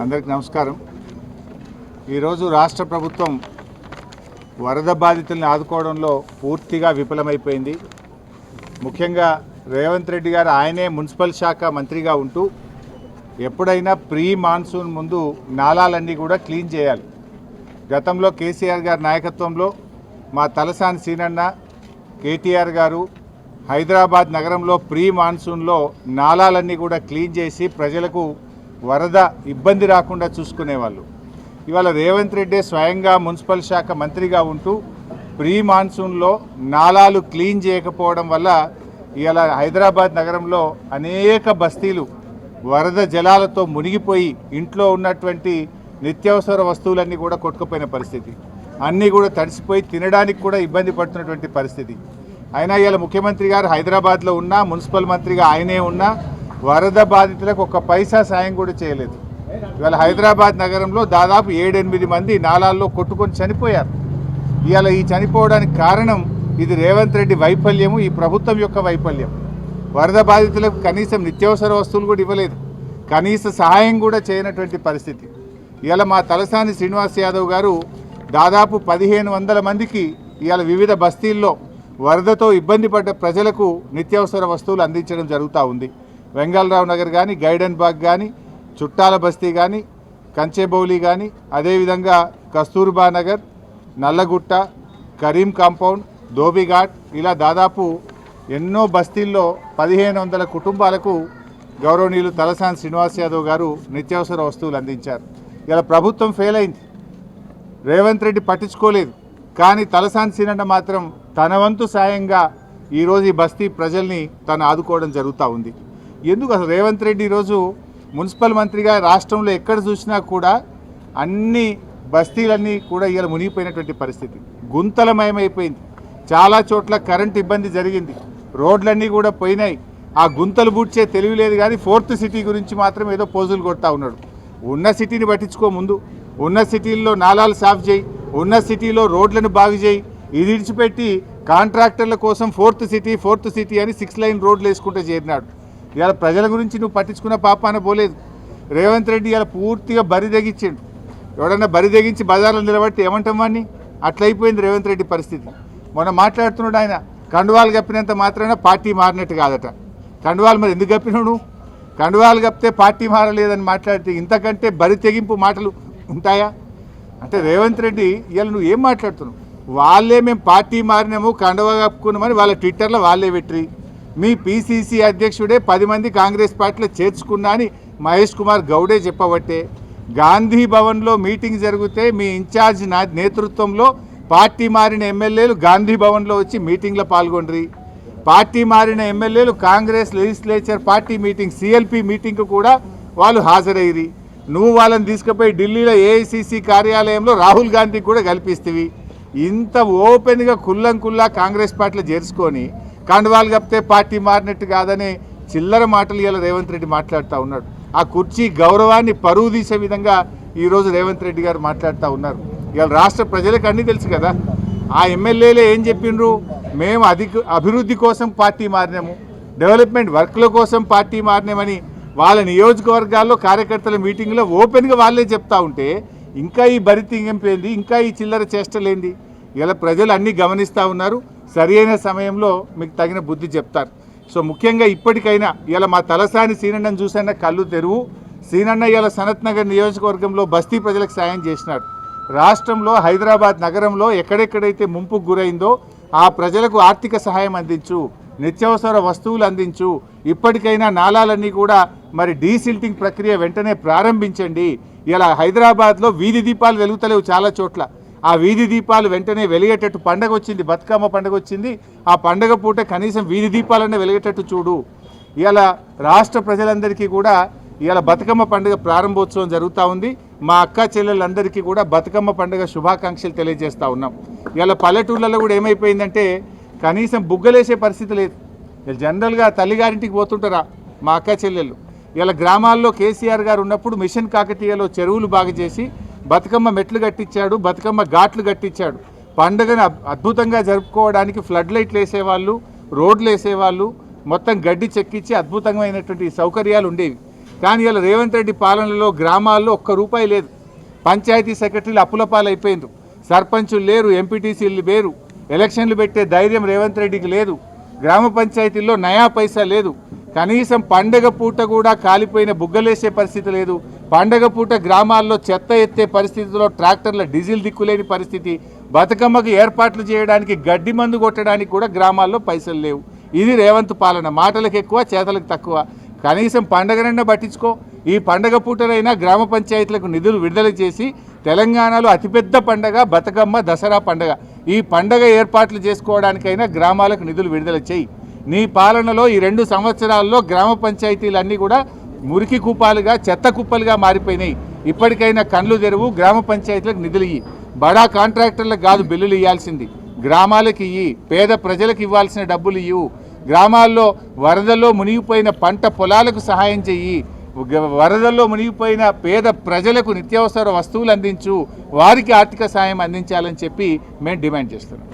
అందరికి నమస్కారం. ఈరోజు రాష్ట్ర ప్రభుత్వం వరద బాధితుల్ని ఆదుకోవడంలో పూర్తిగా విఫలమైపోయింది. ముఖ్యంగా రేవంత్ రెడ్డి గారు ఆయనే మున్సిపల్ శాఖ మంత్రిగా ఉంటూ ఎప్పుడైనా ప్రీ మాన్సూన్ ముందు నాలాలన్నీ కూడా క్లీన్ చేయాలి. గతంలో కేసీఆర్ గారి నాయకత్వంలో మా తలసాని సీనన్న కేటీఆర్ గారు హైదరాబాద్ నగరంలో ప్రీ మాన్సూన్లో నాలాలన్నీ కూడా క్లీన్ చేసి ప్రజలకు వరద ఇబ్బంది రాకుండా చూసుకునేవాళ్ళు. ఇవాళ రేవంత్ రెడ్డి స్వయంగా మున్సిపల్ శాఖ మంత్రిగా ఉంటూ ప్రీ మాన్సూన్లో నాలాలు క్లీన్ చేయకపోవడం వల్ల ఇవాళ హైదరాబాద్ నగరంలో అనేక బస్తీలు వరద జలాలతో మునిగిపోయి ఇంట్లో ఉన్నటువంటి నిత్యావసర వస్తువులన్నీ కూడా కొట్టుకుపోయిన పరిస్థితి. అన్నీ కూడా తడిసిపోయి తినడానికి కూడా ఇబ్బంది పడుతున్నటువంటి పరిస్థితి. అయినా ఇవాళ ముఖ్యమంత్రి గారు హైదరాబాద్లో ఉన్నా మున్సిపల్ మంత్రిగా ఆయనే ఉన్నా వరద బాధితులకు ఒక్క పైసా సాయం కూడా చేయలేదు. ఇవాళ హైదరాబాద్ నగరంలో దాదాపు ఏడెనిమిది మంది నాలాల్లో కొట్టుకొని చనిపోయారు. ఇవాళ ఈ చనిపోవడానికి కారణం ఇది రేవంత్ రెడ్డి వైఫల్యము ఈ ప్రభుత్వం యొక్క వైఫల్యం. వరద బాధితులకు కనీసం నిత్యావసర వస్తువులు కూడా ఇవ్వలేదు. కనీస సహాయం కూడా చేయనటువంటి పరిస్థితి. ఇవాళ మా తలసాని శ్రీనివాస్ యాదవ్ గారు దాదాపు పదిహేను వందల మందికి ఇవాళ వివిధ బస్తీల్లో వరదతో ఇబ్బంది పడ్డ ప్రజలకు నిత్యావసర వస్తువులు అందించడం జరుగుతూ ఉంది. వెంగళరావు నగర్ కానీ గైడెన్ బాగ్ కానీ చుట్టాల బస్తీ కానీ కంచెబౌలి కానీ అదేవిధంగా కస్తూర్బా నగర్ నల్లగుట్ట కరీం కాంపౌండ్ ధోబిఘాట్ ఇలా దాదాపు ఎన్నో బస్తీల్లో పదిహేను వందల కుటుంబాలకు గౌరవనీయులు తలసాని శ్రీనివాస్ యాదవ్ గారు నిత్యావసర వస్తువులు అందించారు. ఇలా ప్రభుత్వం ఫెయిల్ అయింది. రేవంత్ రెడ్డి పట్టించుకోలేదు. కానీ తలసాని సీనన్న మాత్రం తన వంతు సాయంగా ఈరోజు ఈ బస్తీ ప్రజల్ని తను ఆదుకోవడం జరుగుతూ ఉంది. ఎందుకు అసలు రేవంత్ రెడ్డి ఈరోజు మున్సిపల్ మంత్రిగా రాష్ట్రంలో ఎక్కడ చూసినా కూడా అన్ని బస్తీలన్నీ కూడా ఇలా మునిగిపోయినటువంటి పరిస్థితి. గుంతలమయమైపోయింది. చాలా చోట్ల కరెంట్ ఇబ్బంది జరిగింది. రోడ్లన్నీ కూడా పోయినాయి. ఆ గుంతలు బూడ్చే తెలివి లేదు కానీ ఫోర్త్ సిటీ గురించి మాత్రం ఏదో పోజులు కొడతా ఉన్నాడు. ఉన్న సిటీని పట్టించుకో ముందు. ఉన్న సిటీల్లో నాలాలు సాఫ్ చేయి. ఉన్న సిటీలో రోడ్లను బాగు చేయి. ఇది విడిచిపెట్టి కాంట్రాక్టర్ల కోసం ఫోర్త్ సిటీ ఫోర్త్ సిటీ అని సిక్స్ లైన్ రోడ్లు వేసుకుంటూ చేరినాడు. ఇవాళ ప్రజల గురించి నువ్వు పట్టించుకున్న పాపాన పోలేదు. రేవంత్ రెడ్డి ఇవాళ పూర్తిగా బరి తెగించిండు. ఎవడన్నా బరి తెగించి బజార్లో నిలబడితే ఏమంటాం వాడిని అట్లయిపోయింది రేవంత్ రెడ్డి పరిస్థితి. మొన్న మాట్లాడుతున్నాడు ఆయన కండువాలు కప్పినంత మాత్రాన పార్టీ మారినట్టు కాదట. కండువాలు మరి ఎందుకు కప్పినావు కండువాలు కప్పితే పార్టీ మారలేదని మాట్లాడితే ఇంతకంటే బరి తెగింపు మాటలు ఉంటాయా? అంటే రేవంత్ రెడ్డి ఇవాళ నువ్వు ఏం మాట్లాడుతున్నావు? వాళ్ళే మేము పార్టీ మారినాము కండువా కప్పుకున్నామని వాళ్ళ ట్విట్టర్లో వాళ్ళే పెట్టి మీ పీసీసీ అధ్యక్షుడే పది మంది కాంగ్రెస్ పార్టీలో చేర్చుకున్నా అని మహేష్ కుమార్ గౌడే చెప్పబట్టే గాంధీ భవన్లో మీటింగ్ జరిగితే మీ ఇన్ఛార్జ్ నా నేతృత్వంలో పార్టీ మారిన ఎమ్మెల్యేలు గాంధీ భవన్లో వచ్చి మీటింగ్లో పాల్గొండ్రి. పార్టీ మారిన ఎమ్మెల్యేలు Congress legislature party meeting CLP మీటింగ్కు కూడా వాళ్ళు హాజరయ్యి నువ్వు వాళ్ళని తీసుకుపోయి ఢిల్లీలో ఏఐసిసి కార్యాలయంలో రాహుల్ గాంధీకి కూడా కల్పిస్తేవి. ఇంత ఓపెన్గా కుల్లం కుల్లా కాంగ్రెస్ పార్టీలో చేర్చుకొని కండువాలు కప్పితే పార్టీ మారినట్టు కాదని చిల్లర మాటలు ఇలా రేవంత్ రెడ్డి మాట్లాడుతూ ఉన్నాడు. ఆ కుర్చీ గౌరవాన్ని పరువు తీసే విధంగా ఈరోజు రేవంత్ రెడ్డి గారు మాట్లాడుతూ ఉన్నారు. ఇవాళ రాష్ట్ర ప్రజలకు అన్నీ తెలుసు కదా. ఆ ఎమ్మెల్యేలే ఏం చెప్పిండ్రు? మేము అధిక అభివృద్ధి కోసం పార్టీ మారినాము. డెవలప్మెంట్ వర్క్ల కోసం పార్టీ మారినామని వాళ్ళ నియోజకవర్గాల్లో కార్యకర్తల మీటింగ్లో ఓపెన్గా వాళ్ళే చెప్తా ఉంటే ఇంకా ఈ బరితింగంపేంది ఇంకా ఈ చిల్లర చేష్టలేంది? ఇలా ప్రజలు అన్నీ గమనిస్తూ ఉన్నారు. సరైన సమయంలో మీకు తగిన బుద్ధి చెప్తారు. సో ముఖ్యంగా ఇప్పటికైనా ఇలా మా తలసాని సీనన్నను చూసైనా కళ్ళు తెరువు. సీనన్న ఇలా సనత్ నగర్ నియోజకవర్గంలో బస్తీ ప్రజలకు సాయం చేసినాడు. రాష్ట్రంలో హైదరాబాద్ నగరంలో ఎక్కడెక్కడైతే ముంపుకు గురైందో ఆ ప్రజలకు ఆర్థిక సహాయం అందించు నిత్యావసర వస్తువులు అందించు ఇప్పటికైనా నాలాలన్నీ కూడా మరి డీసిల్టింగ్ ప్రక్రియ వెంటనే ప్రారంభించండి. ఇలా హైదరాబాద్లో వీధి దీపాలు వెలుగుతలేవు చాలా చోట్ల. ఆ వీధి దీపాలు వెంటనే వెలిగేటట్టు పండగ వచ్చింది బతుకమ్మ పండగ వచ్చింది ఆ పండగ పూట కనీసం వీధి దీపాలన్నీ వెలిగేటట్టు చూడు. ఇవాళ రాష్ట్ర ప్రజలందరికీ కూడా ఇవాళ బతుకమ్మ పండుగ ప్రారంభోత్సవం జరుగుతూ ఉంది. మా అక్క చెల్లెలందరికీ కూడా బతుకమ్మ పండుగ శుభాకాంక్షలు తెలియజేస్తూ ఉన్నాం. ఇవాళ పల్లెటూళ్ళలో కూడా ఏమైపోయిందంటే కనీసం బుగ్గలేసే పరిస్థితి లేదు. జనరల్గా తల్లిగారింటికి పోతుంటారా మా అక్క చెల్లెళ్ళు. ఇలా గ్రామాల్లో కేసీఆర్ గారు ఉన్నప్పుడు మిషన్ కాకతీయలో చెరువులు బాగు చేసి బతుకమ్మ మెట్లు కట్టించాడు బతుకమ్మ ఘాట్లు కట్టించాడు. పండుగను అద్భుతంగా జరుపుకోవడానికి ఫ్లడ్ లైట్లు వేసేవాళ్ళు రోడ్లు వేసేవాళ్ళు మొత్తం గడ్డి చెక్కించి అద్భుతమైనటువంటి సౌకర్యాలు ఉండేవి. కానీ ఇలా రేవంత్ రెడ్డి పాలనలో గ్రామాల్లో ఒక్క రూపాయి లేదు. పంచాయతీ సెక్రటరీలు అప్పుల పాలైపోయిండ్రు. సర్పంచులు లేరు ఎంపీటీసీలు లేరు. ఎలక్షన్లు పెట్టే ధైర్యం రేవంత్ రెడ్డికి లేదు. గ్రామ పంచాయతీల్లో నయా పైసా లేదు. కనీసం పండగ పూట కూడా కాలిపోయిన బుగ్గలేసే పరిస్థితి లేదు. పండగ పూట గ్రామాల్లో చెత్త ఎత్తే పరిస్థితిలో ట్రాక్టర్ల డీజిల్ దిక్కులేని పరిస్థితి. బతుకమ్మకు ఏర్పాట్లు చేయడానికి గడ్డి మందు కొట్టడానికి కూడా గ్రామాల్లో పైసలు లేవు. ఇది రేవంత్ పాలన. మాటలకు ఎక్కువ చేతలకు తక్కువ. కనీసం పండగనైనా పట్టించుకో. ఈ పండగ పూటలైనా గ్రామ పంచాయతీలకు నిధులు విడుదల చేసి తెలంగాణలో అతిపెద్ద పండగ బతుకమ్మ దసరా పండగ. ఈ పండగ ఏర్పాట్లు చేసుకోవడానికైనా గ్రామాలకు నిధులు విడుదల చేయి. నీ పాలనలో ఈ రెండు సంవత్సరాల్లో గ్రామ పంచాయతీలన్నీ కూడా మురికి కూపాలుగా చెత్త కుప్పలుగా మారిపోయినాయి. ఇప్పటికైనా కళ్ళు తెరువు గ్రామ పంచాయతీలకు నిధులు ఇయ్యి. బడా కాంట్రాక్టర్లకు కాదు బిల్లులు ఇవ్వాల్సింది గ్రామాలకు ఇయ్యి. పేద ప్రజలకు ఇవ్వాల్సిన డబ్బులు ఇవ్వు గ్రామాల్లో వరదల్లో మునిగిపోయిన పంట పొలాలకు సహాయం చెయ్యి. వరదల్లో మునిగిపోయిన పేద ప్రజలకు నిత్యావసర వస్తువులు అందించు. వారికి ఆర్థిక సాయం అందించాలని చెప్పి మేము డిమాండ్ చేస్తున్నాం.